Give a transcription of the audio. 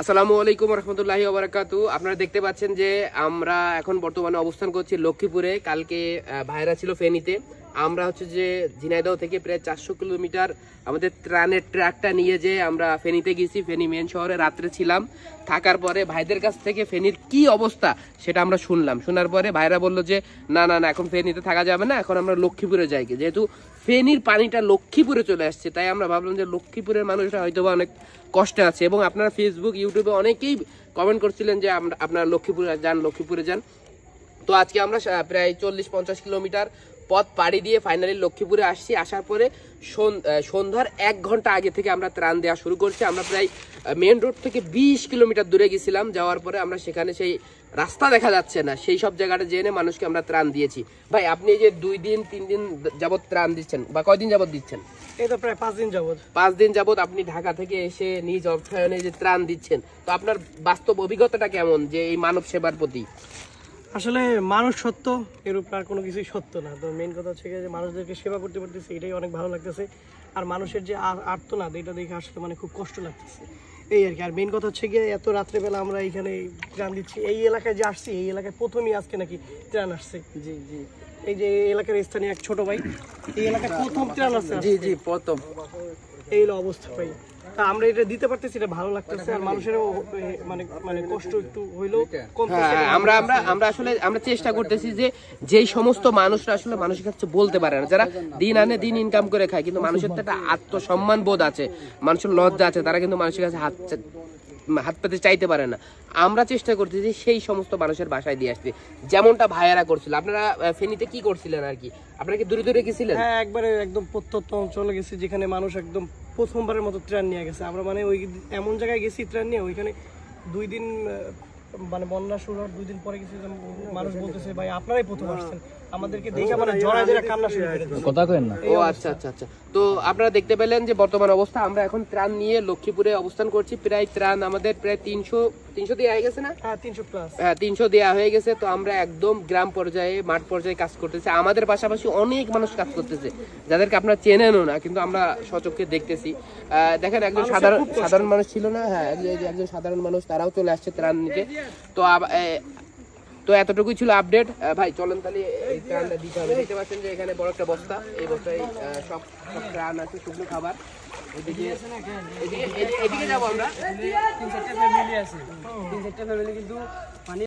আসসালামু আলাইকুম রহমতুল্লাহি ওবরাকাতু আপনারা দেখতে পাচ্ছেন যে আমরা এখন বর্তমানে অবস্থান করছি লক্ষ্মীপুরে। কালকে ভাইরা ছিল ফেনীতে। আমরা হচ্ছে যে ঝিনাইদহ থেকে প্রায় চারশো কিলোমিটার আমাদের ত্রাণের ট্র্যাকটা নিয়ে যে আমরা ফেনীতে গেছি, ফেনী মেন শহরে রাত্রে ছিলাম। থাকার পরে ভাইদের কাছ থেকে ফেনীর কি অবস্থা সেটা আমরা শুনলাম। শোনার পরে ভাইরা বলল যে, না না না, এখন ফেনীতে থাকা যাবে না, এখন আমরা লক্ষ্মীপুরে যাই যেহেতু ফেনীর পানিটা লক্ষ্মীপুরে চলে আসছে, তাই আমরা ভাবলাম যে লক্ষ্মীপুরের মানুষরা হয়তো বা অনেক কষ্টে আছে। এবং আপনারা ফেসবুক ইউটিউবে অনেকেই কমেন্ট করছিলেন যে আপনারা লক্ষ্মীপুরে যান লক্ষ্মীপুরে যান। তো আজকে আমরা প্রায় চল্লিশ পঞ্চাশ কিলোমিটার পথ পাড়ি দিয়ে ফাইনালি লক্ষ্মীপুরে আসছি। আসার পরে সন- সন্ধ্যার এক ঘণ্টা আগে থেকে আমরা ত্রাণ দেওয়া শুরু করছি। আমরা প্রায় মেন রোড থেকে বিশ কিলোমিটার দূরে গেছিলাম। যাওয়ার পরে আমরা সেখানে সেই রাস্তা দেখা যাচ্ছে না। সেই সব জায়গাটা জেনে মানুষকে আমরা ত্রাণ দিয়েছি। ভাই আপনি এই যে দুই দিন তিন দিন যাবৎ ত্রাণ দিচ্ছেন বা কয়দিন যাবৎ দিচ্ছেন? এই তো প্রায় পাঁচ দিন যাবত পাঁচ দিন যাবত আপনি ঢাকা থেকে এসে নিজ অর্থায়নে যে ত্রাণ দিচ্ছেন তো আপনার বাস্তব অভিজ্ঞতাটা কেমন যে এই মানব সেবার প্রতি? আসলে মানুষ সত্য এর উপর আর কোনো কিছুই সত্য না। তো মেন কথা হচ্ছে যে মানুষদেরকে সেবা করতে পারতেছে এটাই অনেক ভালো লাগতেছে। আর মানুষের যে আর্তনাদ এটা দেখে আসলে মানে খুব কষ্ট লাগতেছে। এই আর কি। আর মেন কথা হচ্ছে গিয়ে এত রাত্রেবেলা আমরা এখানে ত্রাণ দিচ্ছি। এই এলাকায় যে আসছি এই এলাকায় প্রথমেই আজকে নাকি ত্রাণ আসছে। জি জি। এই যে এলাকার স্থানীয় এক ছোট ভাই এই এলাকায় প্রথম ত্রাণ আসছে জি জি প্রথম। এই অবস্থা ভাই। তা আমরা এটা দিতে পারতেছি এটা ভালো লাগতেছে আর মানুষেরও মানে মানে কষ্ট একটু হইলেও কম হ্যাঁ আমরা আমরা আমরা আসলে আমরা চেষ্টা করতেছি যে যেই সমস্ত মানুষরা আসলে মানুষের কাছে বলতে পারে না। যারা দিন আনে দিন ইনকাম করে খায় কিন্তু মানুষের তো একটা আত্মসম্মান বোধ আছে মানুষের লজ্জা আছে তারা কিন্তু মানুষের কাছে হাত হাত পেতে চাইতে পারে না। আমরা চেষ্টা করছি যে সেই সমস্ত মানুষের বাসায় দিয়ে আসতে। যেমনটা ভাইয়ারা করছিল। আপনারা ফেনিতে কি করছিলেন আর কি? আপনারা কি দূরে দূরে গেছিলেন? হ্যাঁ একবারে একদম প্রত্যন্ত অঞ্চলে গেছি, যেখানে মানুষ একদম প্রথমবারের মতো ত্রাণ নিয়ে গেছে। আমরা মানে ওই এমন জায়গায় গেছি ত্রাণ নিয়ে, ওইখানে দুই দিন মানে বন্যা শুরু হওয়ার দুই দিন পরে কিছু মানুষ বলতেছে ভাই আপনারাই প্রথম আসছেন। আমাদেরকে দেখে মানে জড়ায় ধরে কান্না শুরু করে দিয়েছে। কথা কেন না? ও আচ্ছা আচ্ছা আচ্ছা। তো আপনারা দেখতে পেলেন যে বর্তমান অবস্থা আমরা এখন ত্রাণ নিয়ে লক্ষ্মীপুরে অবস্থান করছি। প্রায় ত্রাণ আমাদের প্রায় তিনশো তিনশো দিয়ে হয়ে গেছে না? হ্যাঁ তিনশো প্লাস হ্যাঁ দেওয়া হয়ে গেছে তো আমরা একদম গ্রাম পর্যায়ে মাঠ পর্যায়ে কাজ করতেছি। আমাদের পাশাপাশি অনেক মানুষ কাজ করতেছে যাদেরকে আপনারা চেনেনও না কিন্তু আমরা সচক্ষে দেখতেছি। দেখেন একজন সাধারণ সাধারণ মানুষ ছিল না? হ্যাঁ একজন সাধারণ মানুষ তারাও চলে আসছে ত্রাণ নিতে তো তো এতটুকুই ছিল আপডেট। ভাই চলেন তাহলে এই ত্রাণটা দিতে হবে। দেখতে পাচ্ছেন যে এখানে বড় একটা বস্তা এই বস্তায় সব সব ত্রাণ আছে শুকনো খাবার। এদিকে যাব আমরা। তিন চারটা ফ্যামিলি আছে। তিন চারটা ফ্যামিলি কিন্তু মানে